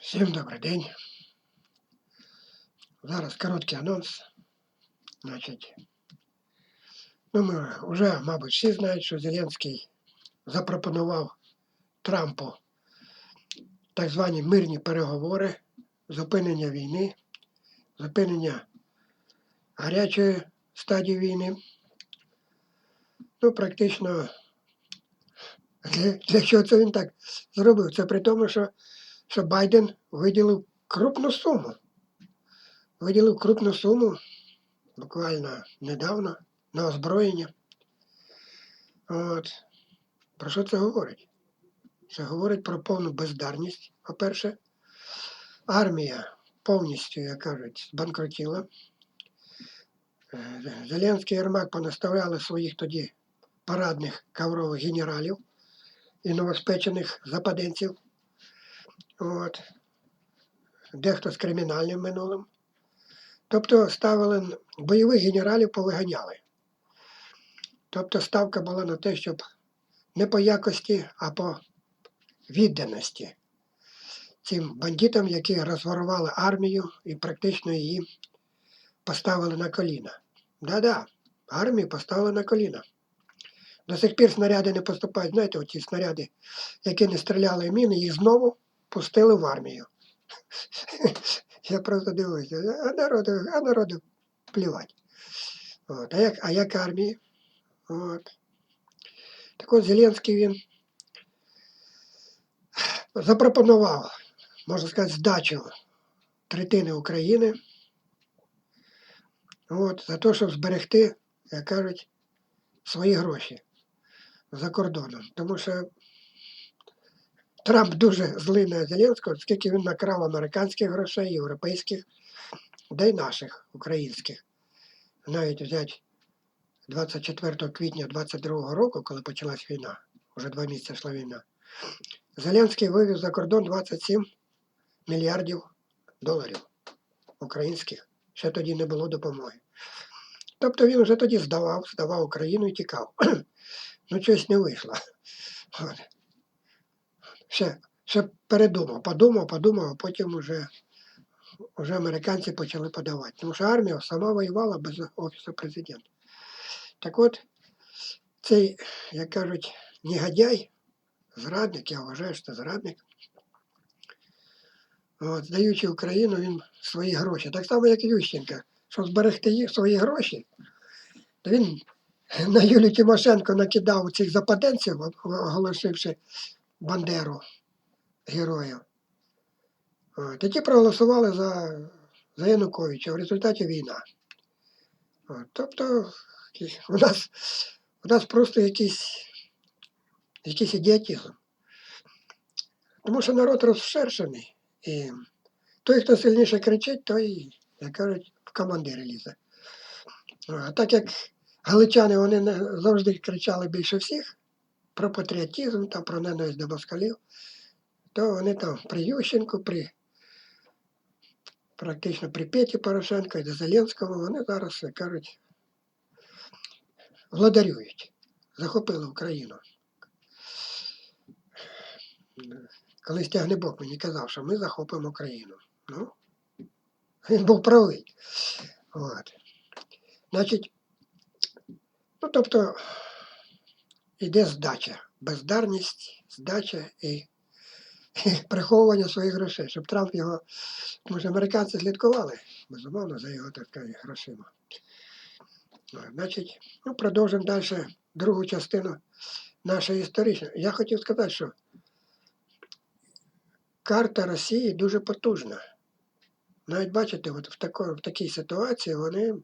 Всім добрий день. Зараз короткий анонс. Значить, ну ми вже, мабуть, всі знають, що Зеленський запропонував Трампу так звані мирні переговори, зупинення війни, зупинення гарячої стадії війни. Ну, практично, для, для чого це він так зробив? Це при тому, що що Байден виділив крупну суму. Виділив крупну суму буквально недавно на озброєння. От. Про що це говорить? Це говорить про повну бездарність, по-перше. Армія повністю, як кажуть, збанкрутіла. Е, Зеленський Єрмак понаставляли своїх тоді парадних каврових генералів і новоспечених западенців. От. Дехто з кримінальним минулим. Тобто ставили бойових генералів повиганяли. Тобто ставка була на те, щоб не по якості, а по відданості цим бандитам, які розворували армію і практично її поставили на коліна. Да-да, армію поставили на коліна. До сих пір снаряди не поступають. Знаєте, оці снаряди, які не стріляли в міни, їх знову пустили в армію. Я просто дивуюся, а народу, а народу плівать. От. А, як, а як армії? От. Так от Зеленський він запропонував, можна сказати, здачу третини України. От, за те, щоб зберегти, як кажуть, свої гроші за кордоном. Тому що Трамп дуже злий на Зеленського, оскільки він накрав американських грошей, європейських, да й наших, українських. Навіть взяти 24 квітня 22 року, коли почалась війна, вже два місяці йшла війна, Зеленський вивів за кордон 27 мільярдів доларів українських. Ще тоді не було допомоги. Тобто він вже тоді здавав, здавав Україну і тікав. ну, щось не вийшло. Ще, ще передумав, подумав, подумав, а потім вже, вже американці почали подавати. Тому що армія сама воювала без Офісу президента. Так от, цей, як кажуть, негодяй, зрадник, я вважаю, що це зрадник. От, здаючи Україну, він свої гроші. Так само, як і Ющенко, щоб зберегти їх свої гроші, то він на Юлію Тимошенко накидав цих западенців, оголосивши Бандеру героя. От, Які проголосували за за Януковича в результаті війна. От, Тобто у нас у нас просто якийсь якийсь ідіотизм. Тому що народ розшершений. І той, хто сильніше кричить, той, як кажуть, в командири лізе. А так як галичани вони завжди кричали більше всіх, про патріотизм, там, про ненависть до москалів, то вони там при Ющенку, при практично при Петі Порошенко і до Зеленського, вони зараз, кажуть, владарюють, захопили Україну. Колись Тягнебок мені казав, що ми захопимо Україну. Ну, він був правий. От. Значить, ну тобто йде здача, бездарність, здача і, і приховування своїх грошей, щоб Трамп його, що американці слідкували, безумовно, за його так грошима. Значить, ну, продовжимо далі другу частину нашої історичної. Я хотів сказати, що карта Росії дуже потужна. Навіть бачите, от в, тако, в такій ситуації вони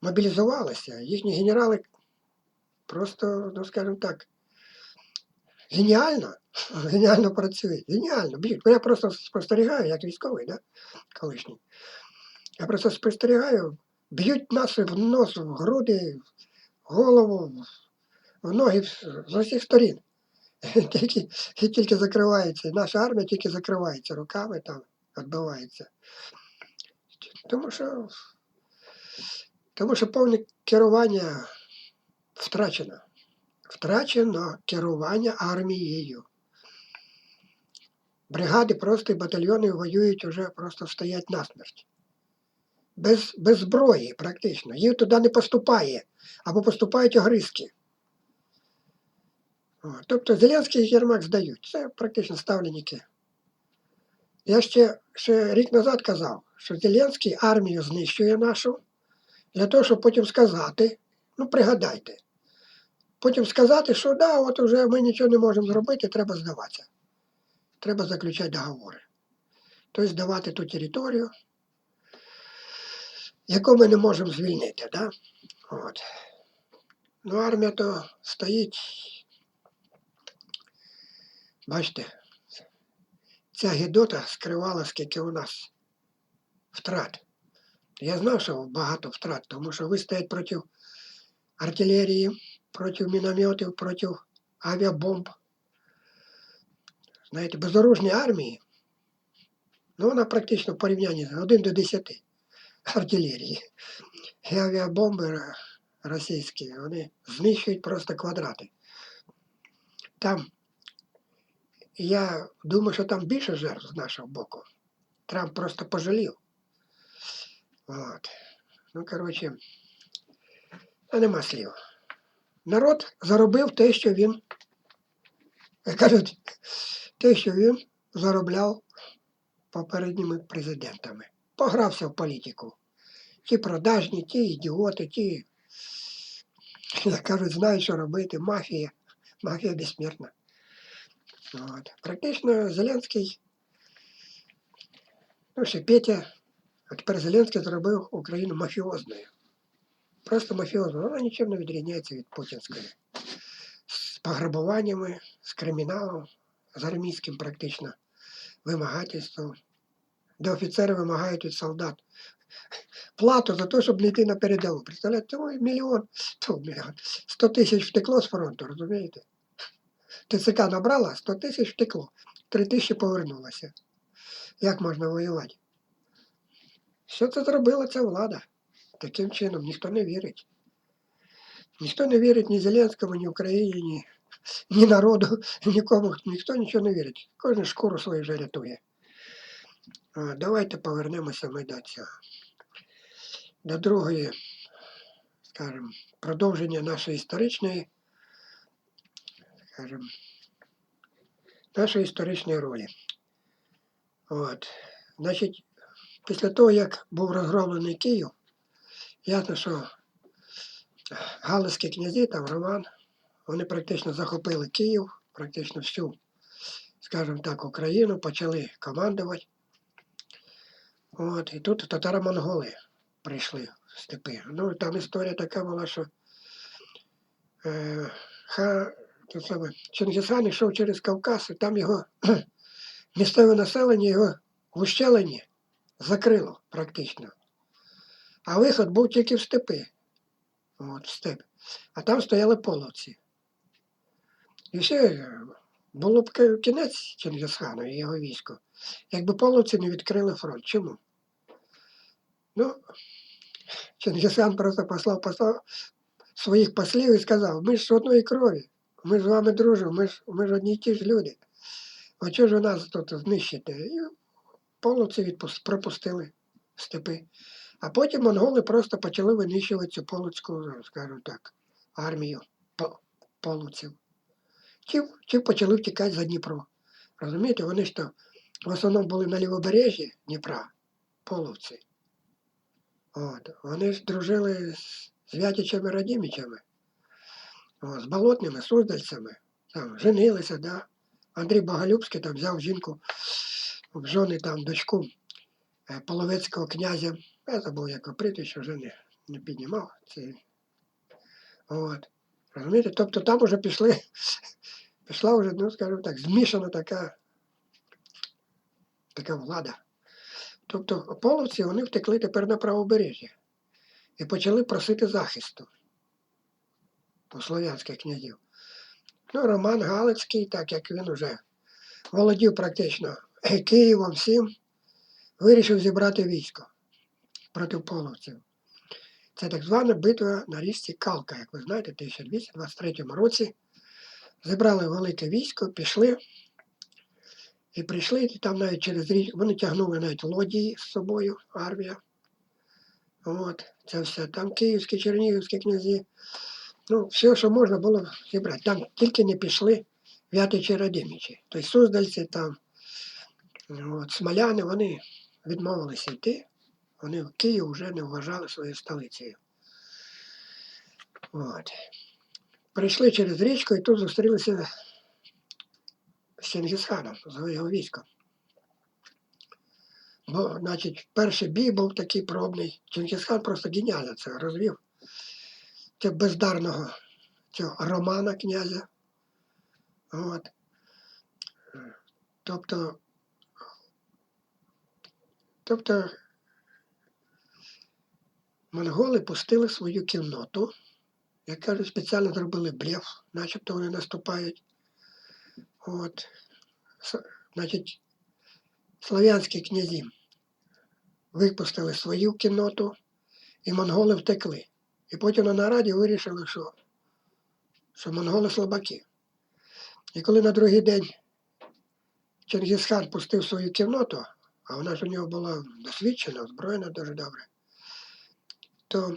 мобілізувалися. Їхні генерали просто, ну скажімо так, геніально, геніально працюють. Геніально б'ють. Я просто спостерігаю, як військовий, да? колишній. Я просто спостерігаю, б'ють нас в нос, в груди, в голову, в ноги з усіх сторін. Тільки тільки закривається. Наша армія тільки закривається руками, там відбивається. Тому що тому що повне керування втрачено. Втрачено керування армією. бригади просто і батальйони воюють уже просто стоять насмерть. Без, без зброї, практично. Їх туди не поступає, або поступають огризки. О, тобто Зеленський і Єрмак здають. Це практично ставленники. Я ще, ще рік назад казав, що Зеленський армію знищує нашу для того, щоб потім сказати, ну пригадайте, потім сказати, що да, от вже ми нічого не можемо зробити, треба здаватися. Треба заключати договори. Тобто здавати ту територію, яку ми не можемо звільнити. Да? От. Ну, армія то стоїть. Бачите, ця гідота скривала, скільки у нас втрат. Я знав, що багато втрат, тому що ви стоять проти артилерії, проти мінометів, проти авіабомб. Знаєте, безоружні армії, ну вона практично в порівнянні з 1 до 10 артилерії. І авіабомби російські, вони знищують просто квадрати. Там, я думаю, що там більше жертв з нашого боку. Трамп просто пожалів. От. Ну, коротше, а нема слів. Народ заробив те, що він, кажуть, те, що він заробляв попередніми президентами. Погрався в політику. Ті продажні, ті ідіоти, ті, як кажуть, знають, що робити. Мафія. Мафія безсмертна. От. Практично Зеленський, ну ще Петя, а тепер Зеленський зробив Україну мафіозною. Просто мафіозною. Вона нічим не відрізняється від путінської. З пограбуваннями, з криміналом, з армійським практично вимагательством, де офіцери вимагають від солдат плату за те, щоб не йти на передову. Представляєте, ой, мільйон, то мільйон, 100 тисяч втекло з фронту, розумієте? ТЦК набрала, 100 тисяч втекло, 3 тисячі повернулося. Як можна воювати? Що це зробила ця влада? Таким чином ніхто не вірить. Ніхто не вірить ні Зеленському, ні Україні, ні, ні народу, нікому, ніхто нічого не вірить. Кожен шкуру свою вже рятує. Давайте повернемося ми до цього. До другої, скажімо, продовження нашої історичної, скажімо, нашої історичної ролі. От. Значить, після того, як був розгромлений Київ, ясно, що галицькі князі, там Роман, вони практично захопили Київ, практично всю, скажімо так, Україну, почали командувати. От, і тут татаро-монголи прийшли в степи. Ну, там історія така була, що е, ха, саме, Чингисхан йшов через Кавказ, і там його місцеве населення його в ущелині закрило практично. А виход був тільки в степи. От, в степ. А там стояли половці. І все, е, було б кінець Чингисхану і його війську, якби половці не відкрили фронт. Чому? Ну, Чингисхан просто послав, послав своїх послів і сказав, ми ж з одної крові, ми з вами дружимо, ми ж, ми ж одні й ті ж люди. А чого ж ви нас тут знищите? І половці відпус- пропустили степи. А потім монголи просто почали винищувати цю полоцьку, скажімо так, армію по- половців. Ті, почали втікати за Дніпро. Розумієте, вони ж то в основному були на лівобережжі Дніпра, половці. Вони ж дружили з Вятичами Радімічами, з болотними, суздальцями. Там, женилися, да. Андрій Боголюбський там взяв жінку в жони там дочку е, половецького князя. Я забув, як прізвище, вже не, не піднімав. Це... От. Розумієте? Тобто там вже пішли, пішла вже, ну, скажімо так, змішана така, така влада. Тобто половці вони втекли тепер на правобережжя і почали просити захисту у слов'янських князів. Ну, Роман Галицький, так як він уже володів практично Києвом всім, вирішив зібрати військо проти половців. Це так звана битва на річці Калка, як ви знаєте, в 1223 році. Зібрали велике військо, пішли І прийшли, і там навіть через річ, вони тягнули навіть лодії з собою, армія. От, це все. Там київські, чернігівські князі. Ну, все, що можна було зібрати. Там тільки не пішли вятичі радимичі. Тобто суздальці там, от, смоляни, вони відмовилися йти. Вони в Київ вже не вважали своєю столицею. От. Прийшли через річку і тут зустрілися з Чингісханом, з його військом. Бо, значить, перший бій був такий пробний. Чингісхан просто геніально це розвів. Це бездарного цього Романа князя. От. Тобто, тобто монголи пустили свою кінноту, як кажуть, спеціально зробили блеф, начебто вони наступають. От. Значить, слов'янські князі випустили свою кінноту, і монголи втекли. І потім на нараді вирішили, що, що монголи слабаки. І коли на другий день Чингісхан пустив свою кінноту, а вона ж у нього була досвідчена, озброєна дуже добре, то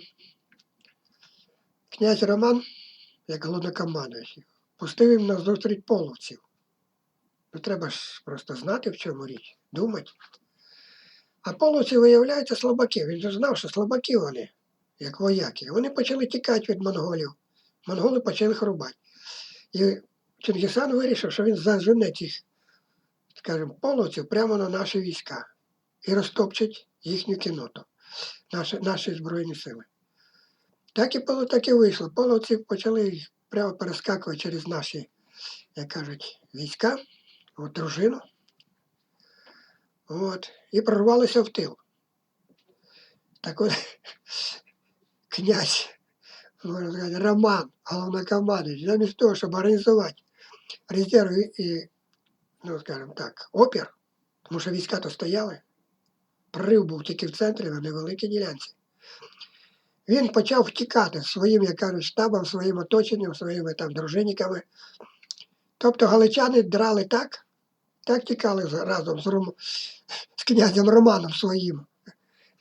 князь Роман, як головнокомандуючий, пустив їм на зустріч половців. Ну, треба ж просто знати, в чому річ, думати. А половці, виявляється, слабаки. Він же знав, що слабаки вони, як вояки. Вони почали тікати від монголів. Монголи почали їх рубати. І Чингісан вирішив, що він зажене цих, скажімо, половців прямо на наші війська і розтопчить їхню кіноту, наші, наші Збройні сили. Так і, було, так і вийшло. Половці почали прямо перескакувати через наші, як кажуть, війська, от дружину. От, і прорвалися в тил. Так от князь, можна сказати, Роман, головнокомандуючий, замість того, щоб організувати резерви і, ну, скажімо так, опір, тому що війська то стояли, прорив був тільки в центрі на невеликій ділянці. Він почав втікати своїм, як кажуть, штабом, своїм оточенням, своїми там дружинниками. Тобто галичани драли так, так тікали разом з, Ром... з князем Романом своїм,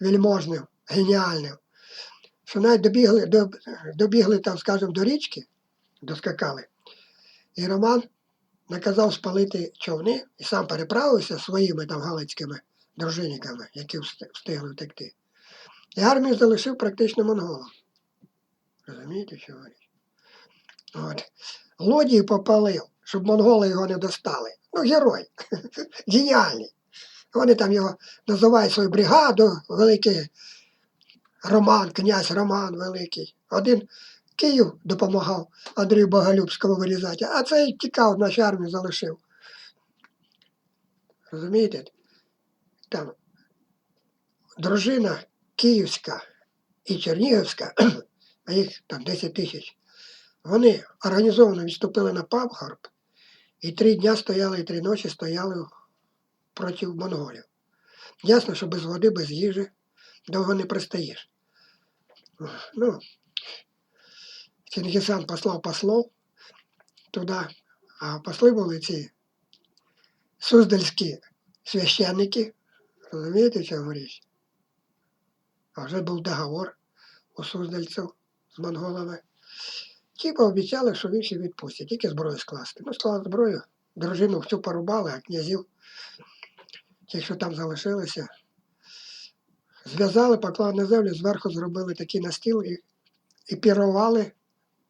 вельможним, геніальним, що навіть добігли, до, добігли там, скажімо, до річки, доскакали. І Роман наказав спалити човни і сам переправився своїми там галицькими дружинниками, які встигли втекти. І армію залишив практично монголам. Розумієте, що говорю? От. Лодії попалив, щоб монголи його не достали. Ну, герой. Геніальний. Вони там його називають свою бригаду, великий Роман, князь Роман Великий. Один Київ допомагав Андрію Боголюбському вирізати, а цей тікав, нашу армію залишив. Розумієте? Там дружина Київська і Чернігівська, а їх там 10 тисяч, вони організовано відступили на Павхарб і три дня стояли, і три ночі стояли проти монголів. Ясно, що без води, без їжі довго не пристоїш. Ну, Чингісан послав послов туди, а посли були ці суздальські священники, розумієте, в чому річ? А вже був договор у суздальців з монголами. Ті пообіцяли, що їх ще відпустять, тільки зброю скласти. Ну, склали зброю, дружину всю порубали, а князів, ті, що там залишилися, зв'язали, поклали на землю, зверху зробили такий настіл і, і пірували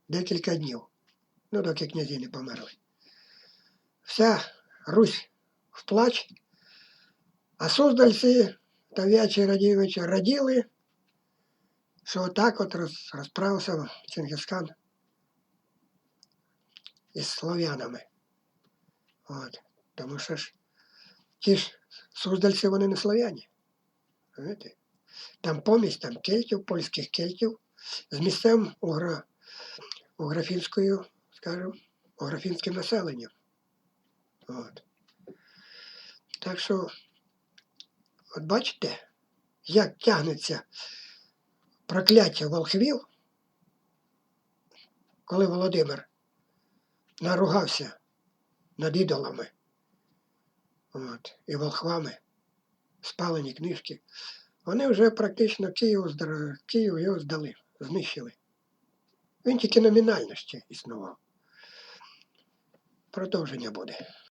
декілька днів, ну, доки князі не померли. Вся Русь в плач, а суздальці та в'ячі Радійовичі раділи, що отак от роз, розправився Чингисхан із слов'янами. От. Тому що ж ті ж суздальці вони не слов'яні. Там помість, там кельтів, польських кельтів з місцевим угро, уграфінською, скажімо, уграфінським населенням. От. Так що, от бачите, як тягнеться прокляття волхвів, коли Володимир наругався над ідолами от, і волхвами, спалені книжки, вони вже практично Київ, Київ його здали, знищили. Він тільки номінально ще існував. Продовження буде.